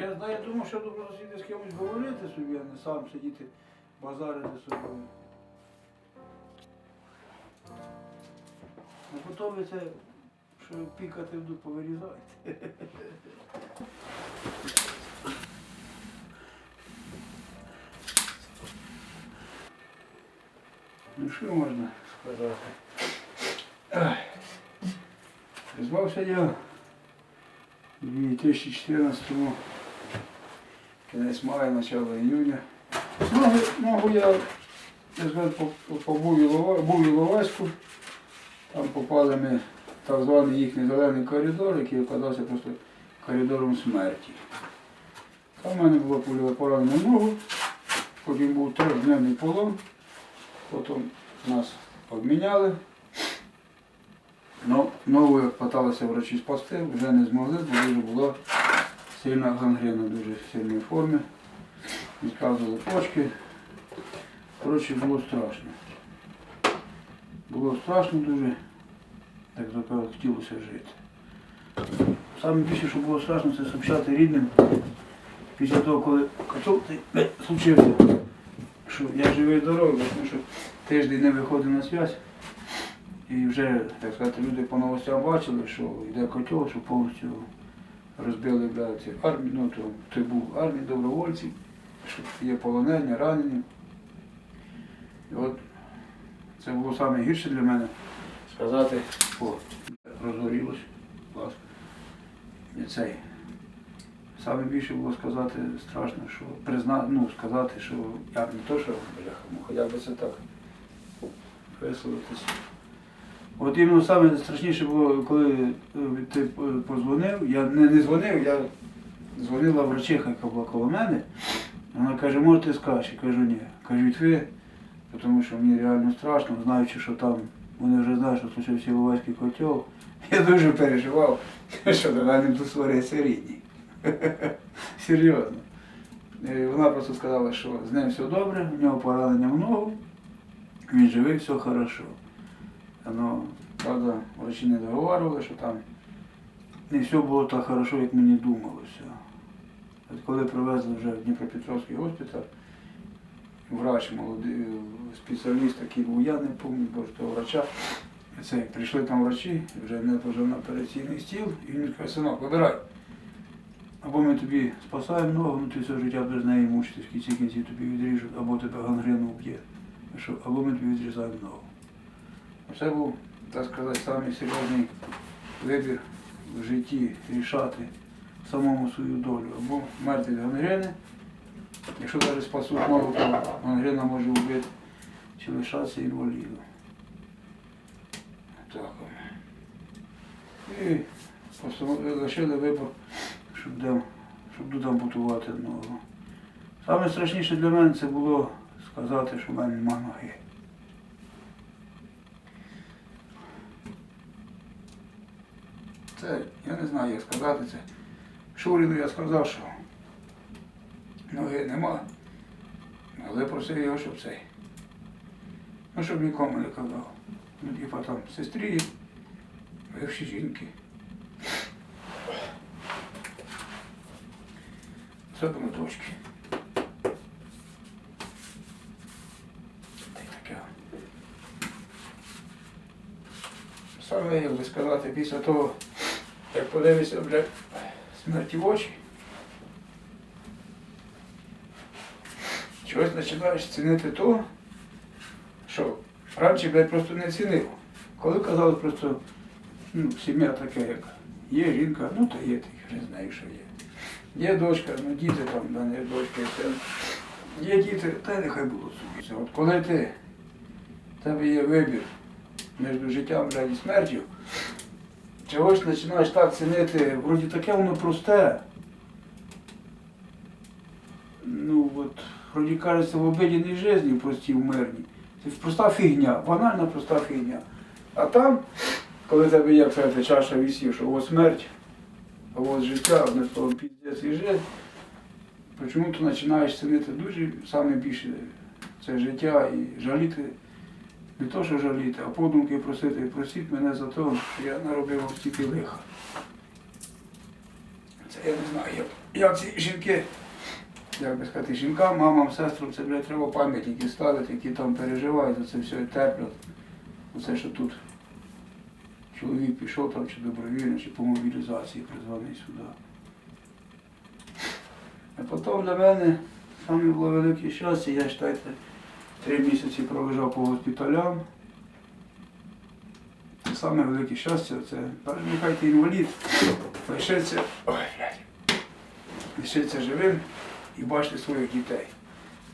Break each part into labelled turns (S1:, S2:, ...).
S1: Я знаю, я думав, що добре сидіти з кимось говорити собі, а не сам сидіти базарити собою. А потім ви це, що пікати буду, повирізаєте. Ну що можна сказати? Призвався я у 2014-му, кінець мая, начало июня. Ногу, ногу я, по, Іловайську, там попали ми в так званий їхній зелений коридор, який оказався просто коридором смерті. Там в мене було пульове поранення ногу, потім був трьохденний полон, потім нас обміняли. Но нову як питалися врачі спасти, вже не змогли, бо дуже була сильна гангрена, дуже в сильній формі. Відказували почки. Коротше, було страшно. Було страшно дуже, як то кажуть, хотілося жити. Саме більше, що було страшно, це сообщати рідним після того, коли котел случився, що я живий здоровий, тому що тиждень не виходив на зв'язь. І вже, так сказати, люди по новостям бачили, що йде котел, що повністю розбили бля, ці армії, ну то це був армії добровольців, що є полонені, ранені. І от це було найгірше для мене сказати, о, розгорілось, будь ласка. І цей. Саме більше було сказати страшно, що призна, ну, сказати, що я не то, що бляха, ну, хоча б це так висловитися. От іменно саме страшніше було, коли е, ти е, позвонив, я не, не дзвонив, я дзвонила врачиха, яка була коло мене. Вона каже, може ти скажеш? Я кажу, ні. Кажуть ви, тому що мені реально страшно, знаючи, що там вони вже знають, що случився Іловайський котел. Я дуже переживав, що до мене тут створюється рідні. Серйозно. Е, Вона просто сказала, що з ним все добре, в нього поранення в ногу, він живий, все хорошо. Воно, правда, врачі не договарювали, що там не все було так хорошо, як мені думалося. От коли привезли вже в Дніпропетровський госпіталь, врач молодий, е, спеціаліст, який був, я не пам'ятаю, бо того врача. Це, прийшли там врачі, вже не вже на операційний стіл, і він каже, синок, вибирай. Або ми тобі спасаємо ногу, ну ти все життя без неї мучитись, в кінці кінці тобі відріжуть, або тебе гангрену вб'є. Або ми тобі відрізаємо ногу. Це був, так сказати, самий серйозний вибір в житті рішати самому свою долю. Або вмерти від гангрени, якщо навіть спасуть ногу, то гангрена може вбити, чи лишатися інвалідом. Так. І лишили вибір, щоб, де, щоб тут ампутувати ногу. Саме страшніше для мене це було сказати, що в мене немає ноги. Це, я не знаю, як сказати це. Шуріну я сказав, що ноги нема, але просив його, щоб цей. Ну, щоб нікому не казав. Ну, типа там сестрі, вивші жінки. Особливо дочки. Та. Саме, як би сказати, після того, як подивишся, бля, смерті в очі, чогось починаєш цінити то, що раніше, блядь, просто не цінив. Коли казали просто, ну, сім'я така, як є жінка, ну то є, ти вже знаю, що є. Є дочка, ну діти там, мене є дочка, син. Є діти, та нехай будуть собі. От коли ти, в тебе є вибір між життям блядь, і смертю, чогось починаєш так цінити, вроді таке воно просте. Ну от, вроді кажеться, в обидяній житті, в простій, в мирній. Це проста фігня, банальна проста фігня. А там, коли тебе є певна чаша вісів, що ось смерть, а ось життя, одне слово, піздець і життя, чому ти починаєш цінити дуже саме більше це життя і жаліти, не то, що жаліти, а подумки просити, простіть мене за те, що я наробив вам стільки лиха. Це я не знаю, як, ці жінки, як би сказати, жінкам, мамам, сестрам, це, блядь, треба пам'ятники ставити, які там переживають, за це все і терплять. Оце, що тут чоловік пішов там чи добровільно, чи по мобілізації призваний сюди. А потім для мене саме було велике щастя, я считайте, три місяці пролежав по госпіталям. Саме велике щастя це ти інвалід, лишиться, ой, лишиться живим і бачити своїх дітей.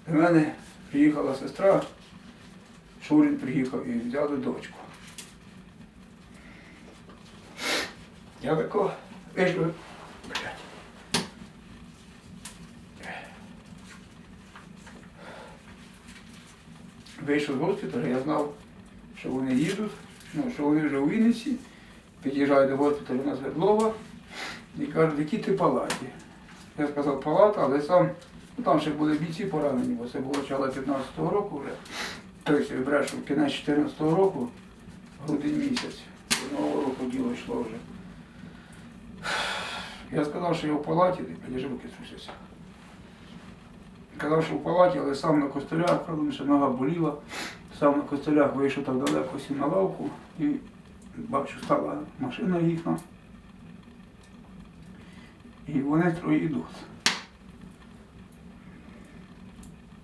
S1: До мене приїхала сестра, Шурін приїхав і взяли дочку. Я тако вийшов, блядь. Вийшов з госпіталю, я знав, що вони їдуть, ну, що вони вже у Вінниці, під'їжджають до госпіталю на Свердлова і кажуть, в якій ти палаті. Я сказав, палата, але сам, ну там ще були бійці поранені, бо це було начало 15-го року вже. Тобто, я брешу, кінець 14-го року, грудень місяць, нового року діло йшло вже. Я сказав, що я в палаті, підійшов руки трусяться. Казав, що в палаті, але сам на костелях, правда, ще нога боліла. Сам на костелях вийшов так далеко, сів на лавку і бачу, стала машина їхня. І вони троє йдуть.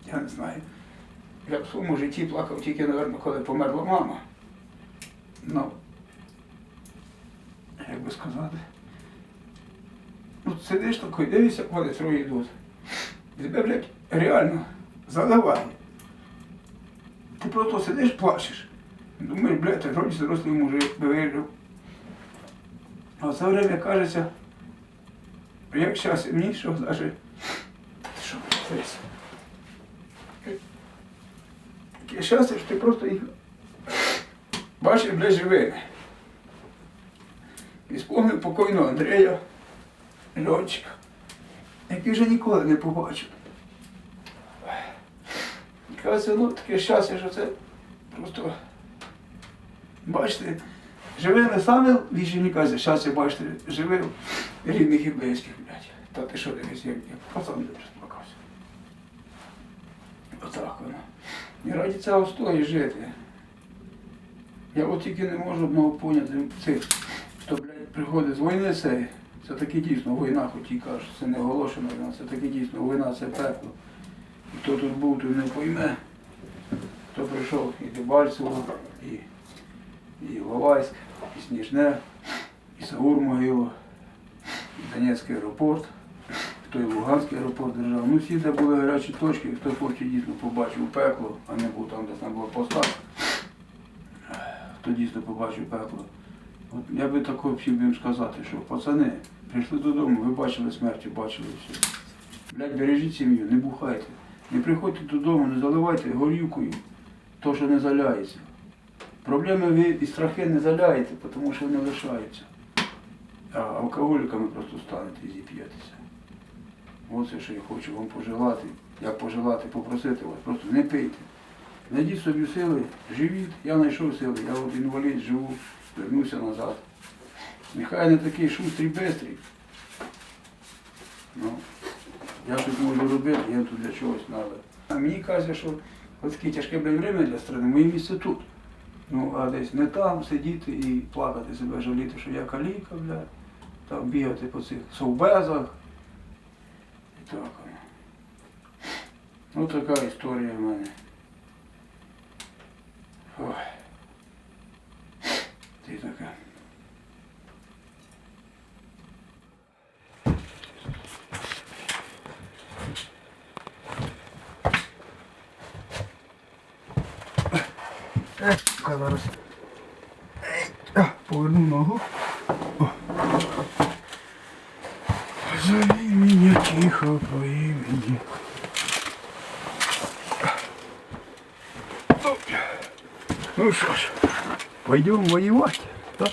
S1: Я не знаю. Я в своєму житті плакав тільки, мабуть, коли померла мама. Ну, як би сказати. Ну, сидиш такий, дивишся, вони троє йдуть. Тебе, блядь, реально заливає. Ти просто сидиш, плачеш. Думаєш, блядь, вроді дорослий мужик, вижив. А в це время кажеться, як час мені, що навіть, що, дивись. Таке щастя, що ти просто їх бачиш, блядь, живими. І спомнив покойного Андрія, льотчика, який вже ніколи не побачив. Кажеться, ну таке щастя, що це просто бачите, живими саме більше не каже, щастя бачите, живим рідних і близьких, блядь. Та ти що дивись, як, як пацан дуже сплакався. Отак воно. І раді цього стоїть жити. Я от тільки не можу одного поняти цих, хто, блядь, приходить з війни це, це таки дійсно війна, хоч і кажуть, це не оголошена війна, це таки дійсно війна, це пекло. І Хто тут був, той не пойме. Хто прийшов і Дебальцево, і, і Лавайськ, і Сніжне, і Саур Могило, і Донецький аеропорт, хто і Луганський аеропорт держав. Ну всі, де були гарячі точки, хто хоче дійсно побачив пекло, а не був там десь на блокпостах, хто дійсно побачив пекло. От я би всім би їм сказати, що пацани, прийшли додому, ви бачили смерть, бачили все. Блядь, бережіть сім'ю, не бухайте. Не приходьте додому, не заливайте горівкою то, що не заляється. Проблеми ви і страхи не заляєте, тому що вони лишаються. А алкоголіками просто станете і зіп'єтеся. Оце, що я хочу вам пожелати. Як пожелати, попросити вас, просто не пийте. Знайдіть собі сили, живіть. Я знайшов сили, я от інвалід живу, вернуся назад. Нехай не такий шустрий бистрий. Ну, я тут можу робити, я тут для чогось треба. А мені каже, що таке тяжке время для країни, моє місце тут. Ну, а десь не там сидіти і плакати себе, жаліти, що я каліка, бля, там бігати по цих совбезах. І так. Ну така історія в мене. Ой. Ти така. Ка зараз. Поверну ногу. Зови меня тихо по имени. Ну что ж, пойдем воевать. Да?